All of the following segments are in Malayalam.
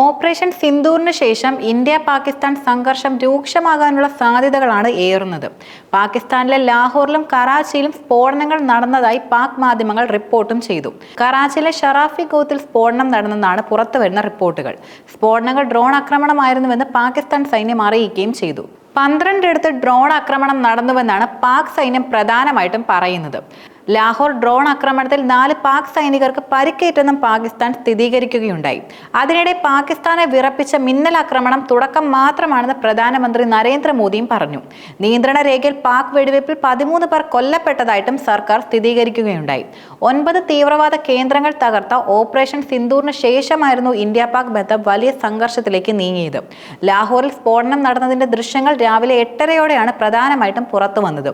ഓപ്പറേഷൻ സിന്ദൂറിന് ശേഷം ഇന്ത്യ പാകിസ്ഥാൻ സംഘർഷം രൂക്ഷമാകാനുള്ള സാധ്യതകളാണ് ഏറുന്നത്. പാകിസ്ഥാനിലെ ലാഹോറിലും കറാച്ചിയിലും സ്ഫോടനങ്ങൾ നടന്നതായി പാക് മാധ്യമങ്ങൾ റിപ്പോർട്ടും ചെയ്തു. കറാച്ചിയിലെ ഷറാഫി ഗോത്തിൽ സ്ഫോടനം നടന്നെന്നാണ് പുറത്തുവരുന്ന റിപ്പോർട്ടുകൾ. സ്ഫോടനങ്ങൾ ഡ്രോൺ ആക്രമണമായിരുന്നുവെന്ന് പാകിസ്ഥാൻ സൈന്യം അറിയിക്കുകയും ചെയ്തു. പന്ത്രണ്ടിടത്ത് ഡ്രോൺ ആക്രമണം നടന്നുവെന്നാണ് പാക് സൈന്യം പ്രധാനമായിട്ടും പറയുന്നത്. ലാഹോർ ഡ്രോൺ ആക്രമണത്തിൽ നാല് പാക് സൈനികർക്ക് പരിക്കേറ്റെന്നും പാകിസ്ഥാൻ സ്ഥിരീകരിക്കുകയുണ്ടായി. അതിനിടെ പാകിസ്ഥാനെ വിറപ്പിച്ച മിന്നൽ ആക്രമണം തുടക്കം മാത്രമാണെന്ന് പ്രധാനമന്ത്രി നരേന്ദ്രമോദിയും പറഞ്ഞു. നിയന്ത്രണ രേഖയിൽ പാക് വെടിവയ്പിൽ പതിമൂന്ന് പേർ കൊല്ലപ്പെട്ടതായിട്ടും സർക്കാർ സ്ഥിരീകരിക്കുകയുണ്ടായി. ഒൻപത് തീവ്രവാദ കേന്ദ്രങ്ങൾ തകർത്ത ഓപ്പറേഷൻ സിന്ദൂറിന് ശേഷമായിരുന്നു ഇന്ത്യ പാക് ബന്ധം വലിയ സംഘർഷത്തിലേക്ക് നീങ്ങിയത്. ലാഹോറിൽ സ്ഫോടനം നടന്നതിന്റെ ദൃശ്യങ്ങൾ രാവിലെ എട്ടരയോടെയാണ് പ്രധാനമായിട്ടും പുറത്തു വന്നത്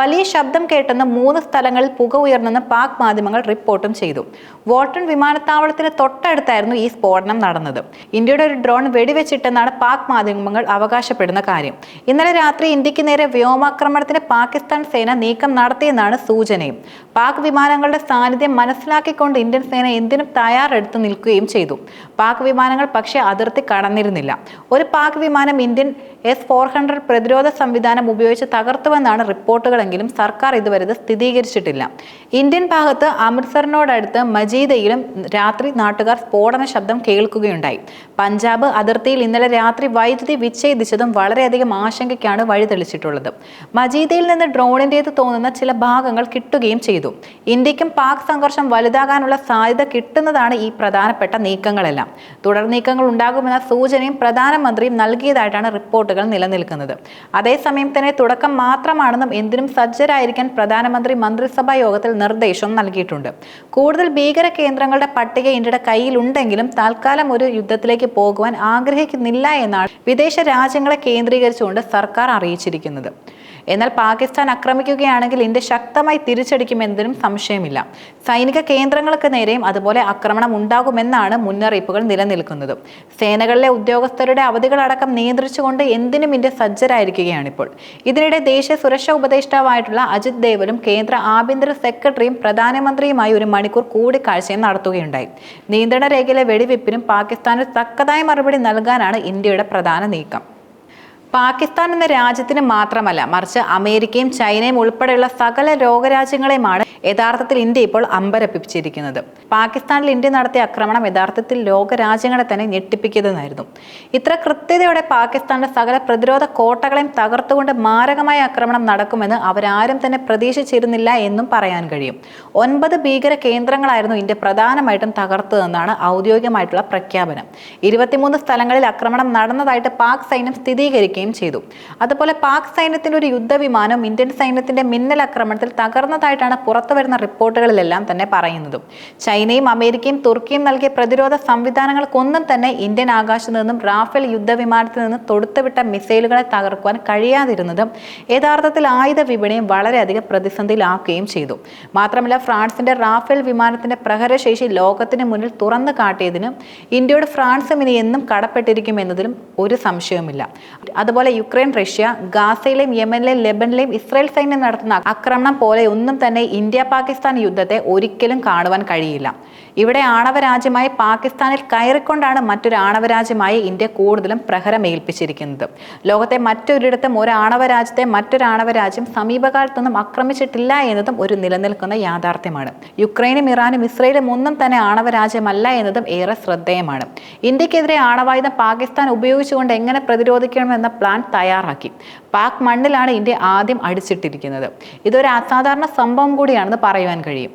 വലിയ ശബ്ദം കേട്ടെന്ന് മൂന്ന് സ്ഥലങ്ങളിൽ പുക ഉയർന്നെന്ന് പാക് മാധ്യമങ്ങൾ റിപ്പോർട്ടും ചെയ്തു. വോട്ടൺ വിമാനത്താവളത്തിന് തൊട്ടടുത്തായിരുന്നു ഈ സ്ഫോടനം നടന്നത്. ഇന്ത്യയുടെ ഒരു ഡ്രോൺ വെടിവെച്ചിട്ടെന്നാണ് പാക് മാധ്യമങ്ങൾ അവകാശപ്പെടുന്ന കാര്യം. ഇന്നലെ രാത്രി ഇന്ത്യയ്ക്ക് നേരെ വ്യോമാക്രമണത്തിന് പാകിസ്ഥാൻ സേന നീക്കം നടത്തിയെന്നാണ് സൂചനയും. പാക് വിമാനങ്ങളുടെ സാന്നിധ്യം മനസ്സിലാക്കിക്കൊണ്ട് ഇന്ത്യൻ സേന എന്തിനും തയ്യാറെടുത്ത് നിൽക്കുകയും ചെയ്തു. പാക് വിമാനങ്ങൾ പക്ഷെ അതിർത്തി കടന്നിരുന്നില്ല. ഒരു പാക് വിമാനം ഇന്ത്യൻ എസ് ഫോർ ഹൺഡ്രഡ് പ്രതിരോധ സംവിധാനം ഉപയോഗിച്ച് തകർത്തുവെന്നാണ് റിപ്പോർട്ടുകളെങ്കിലും സർക്കാർ ഇതുവരെ ഇത് സ്ഥിരീകരിച്ചിട്ടില്ല ഇന്ത്യൻ ഭാഗത്ത് അമൃത്സറിനോടടുത്ത് മജീദയിലും രാത്രി നാട്ടുകാർ സ്ഫോടന ശബ്ദം കേൾക്കുകയുണ്ടായി. പഞ്ചാബ് അതിർത്തിയിൽ ഇന്നലെ രാത്രി വൈദ്യുതി വിച്ഛേദിച്ചതും വളരെയധികം ആശങ്കയ്ക്കാണ് വഴിതെളിച്ചിട്ടുള്ളത്. മജീദയിൽ നിന്ന് ഡ്രോണിന്റേത് തോന്നുന്ന ചില ഭാഗങ്ങൾ കിട്ടുകയും ചെയ്തു. ഇന്ത്യക്കും പാക് സംഘർഷം വലുതാകാനുള്ള സാധ്യത കിട്ടുന്നതാണ് ഈ പ്രധാനപ്പെട്ട നീക്കങ്ങളെല്ലാം. തുടർ നീക്കങ്ങൾ ഉണ്ടാകുമെന്ന സൂചനയും പ്രധാനമന്ത്രിയും നൽകിയതായിട്ടാണ് റിപ്പോർട്ടുകൾ നിലനിൽക്കുന്നത്. അതേസമയം തന്നെ തുടക്കം മാത്രമാണെന്നും എന്തിനും സജ്ജരായിരിക്കാൻ പ്രധാനമന്ത്രി മന്ത്രിസഭാ യോഗത്തിൽ നിർദ്ദേശം നൽകിയിട്ടുണ്ട്. കൂടുതൽ ഭീകര കേന്ദ്രങ്ങളുടെ പട്ടിക ഇന്ത്യയുടെ കയ്യിലുണ്ടെങ്കിലും തൽക്കാലം ഒരു യുദ്ധത്തിലേക്ക് പോകുവാൻ ആഗ്രഹിക്കുന്നില്ല എന്നാണ് വിദേശ രാജ്യങ്ങളെ കേന്ദ്രീകരിച്ചുകൊണ്ട് സർക്കാർ അറിയിച്ചിരിക്കുന്നത്. എന്നാൽ പാകിസ്ഥാൻ ആക്രമിക്കുകയാണെങ്കിൽ ഇന്ത്യ ശക്തമായി തിരിച്ചടിക്കുമെന്നതിനും സംശയമില്ല. സൈനിക കേന്ദ്രങ്ങൾക്ക് നേരെയും അതുപോലെ ആക്രമണം ഉണ്ടാകുമെന്നാണ് മുന്നറിയിപ്പുകൾ നിലനിൽക്കുന്നത്. സേനകളിലെ ഉദ്യോഗസ്ഥരുടെ അവധികളടക്കം നിയന്ത്രിച്ചുകൊണ്ട് എന്തിനും ഇന്ത്യ സജ്ജരായിരിക്കുകയാണിപ്പോൾ. ഇതിനിടെ ദേശീയ സുരക്ഷാ ഉപദേഷ്ടാവായിട്ടുള്ള അജിത് ദേവലും കേന്ദ്ര ആഭ്യന്തര സെക്രട്ടറിയും പ്രധാനമന്ത്രിയുമായി ഒരു മണിക്കൂർ കൂടിക്കാഴ്ചയും നടത്തുകയുണ്ടായി. നിയന്ത്രണ രേഖയിലെ വെടിവെപ്പിനും പാകിസ്ഥാന് തക്കതായ മറുപടി നൽകാനാണ് ഇന്ത്യയുടെ പ്രധാന നീക്കം. പാകിസ്ഥാൻ എന്ന രാജ്യത്തിന് മാത്രമല്ല മറിച്ച് അമേരിക്കയും ചൈനയും ഉൾപ്പെടെയുള്ള സകല ലോകരാജ്യങ്ങളെയുമാണ് യഥാർത്ഥത്തിൽ ഇന്ത്യ ഇപ്പോൾ അമ്പരപ്പിച്ചിരിക്കുന്നത്. പാകിസ്ഥാനിൽ ഇന്ത്യ നടത്തിയ ആക്രമണം യഥാർത്ഥത്തിൽ ലോകരാജ്യങ്ങളെ തന്നെ ഞെട്ടിപ്പിക്കുന്നതായിരുന്നു. ഇത്ര കൃത്യതയോടെ പാകിസ്ഥാന്റെ സകല പ്രതിരോധ കോട്ടകളെയും തകർത്തുകൊണ്ട് മാരകമായ ആക്രമണം നടക്കുമെന്ന് അവരാരും തന്നെ പ്രതീക്ഷിച്ചിരുന്നില്ല എന്നും പറയാൻ കഴിയും. ഒൻപത് ഭീകര കേന്ദ്രങ്ങളായിരുന്നു ഇന്ത്യ പ്രധാനമായിട്ടും തകർത്തതെന്നാണ് ഔദ്യോഗികമായിട്ടുള്ള പ്രഖ്യാപനം. ഇരുപത്തിമൂന്ന് സ്ഥലങ്ങളിൽ ആക്രമണം നടന്നതായിട്ട് പാക് സൈന്യം സ്ഥിരീകരിക്കുകയും ചെയ്തു. അതുപോലെ പാക് സൈന്യത്തിന്റെ ഒരു യുദ്ധവിമാനം ഇന്ത്യൻ സൈന്യത്തിന്റെ മിന്നൽ ആക്രമണത്തിൽ തകർന്നതായിട്ടാണ് പുറത്തു വരുന്ന റിപ്പോർട്ടുകളിലെല്ലാം തന്നെ പറയുന്നത്. ചൈനയും അമേരിക്കയും തുർക്കിയും നൽകിയ പ്രതിരോധ സംവിധാനങ്ങൾക്കൊന്നും തന്നെ ഇന്ത്യൻ ആകാശത്ത് നിന്നും റാഫേൽ യുദ്ധവിമാനത്തിൽ നിന്ന് തൊടുത്തുവിട്ട മിസൈലുകളെ തകർക്കുവാൻ കഴിയാതിരുന്നതും യഥാർത്ഥത്തിൽ ആയുധ വിപണിയും വളരെയധികം പ്രതിസന്ധിയിലാക്കുകയും ചെയ്തു. മാത്രമല്ല ഫ്രാൻസിന്റെ റാഫേൽ വിമാനത്തിന്റെ പ്രഹരശേഷി ലോകത്തിന് മുന്നിൽ തുറന്നു കാട്ടിയതിനും ഇന്ത്യയോട് ഫ്രാൻസും ഇനി എന്നും കടപ്പെട്ടിരിക്കും എന്നതിലും ഒരു സംശയവുമില്ല. അതുപോലെ യുക്രൈൻ റഷ്യ ഗാസയിലെയും യമനിലെയും ലെബനിലെയും ഇസ്രായേൽ സൈന്യം നടത്തുന്ന ആക്രമണം പോലെ ഒന്നും തന്നെ ഇന്ത്യ പാകിസ്ഥാൻ യുദ്ധത്തെ ഒരിക്കലും കാണുവാൻ കഴിയില്ല. ഇവിടെ ആണവ രാജ്യമായി പാകിസ്ഥാനിൽ കയറിക്കൊണ്ടാണ് മറ്റൊരു ആണവ രാജ്യമായി ഇന്ത്യ കൂടുതലും പ്രഹരമേൽപ്പിച്ചിരിക്കുന്നത്. ലോകത്തെ മറ്റൊരിടത്തും ഒരു ആണവ രാജ്യത്തെ മറ്റൊരു ആണവ രാജ്യം സമീപകാലത്തൊന്നും ആക്രമിച്ചിട്ടില്ല എന്നതും ഒരു നിലനിൽക്കുന്ന യാഥാർത്ഥ്യമാണ്. യുക്രൈനും ഇറാനും ഇസ്രയേലും ഒന്നും തന്നെ ആണവ രാജ്യമല്ല എന്നതും ഏറെ ശ്രദ്ധേയമാണ്. ഇന്ത്യക്കെതിരെ ആണവായുധം പാകിസ്ഥാൻ ഉപയോഗിച്ചുകൊണ്ട് എങ്ങനെ പ്രതിരോധിക്കണമെന്ന പ്ലാൻ തയ്യാറാക്കി. പാക് മണ്ണിലാണ് ഇന്ത്യ ആദ്യം അടിച്ചിട്ടിരിക്കുന്നത്. ഇതൊരു അസാധാരണ സംഭവം കൂടിയാണെന്ന് പറയുവാൻ കഴിയും.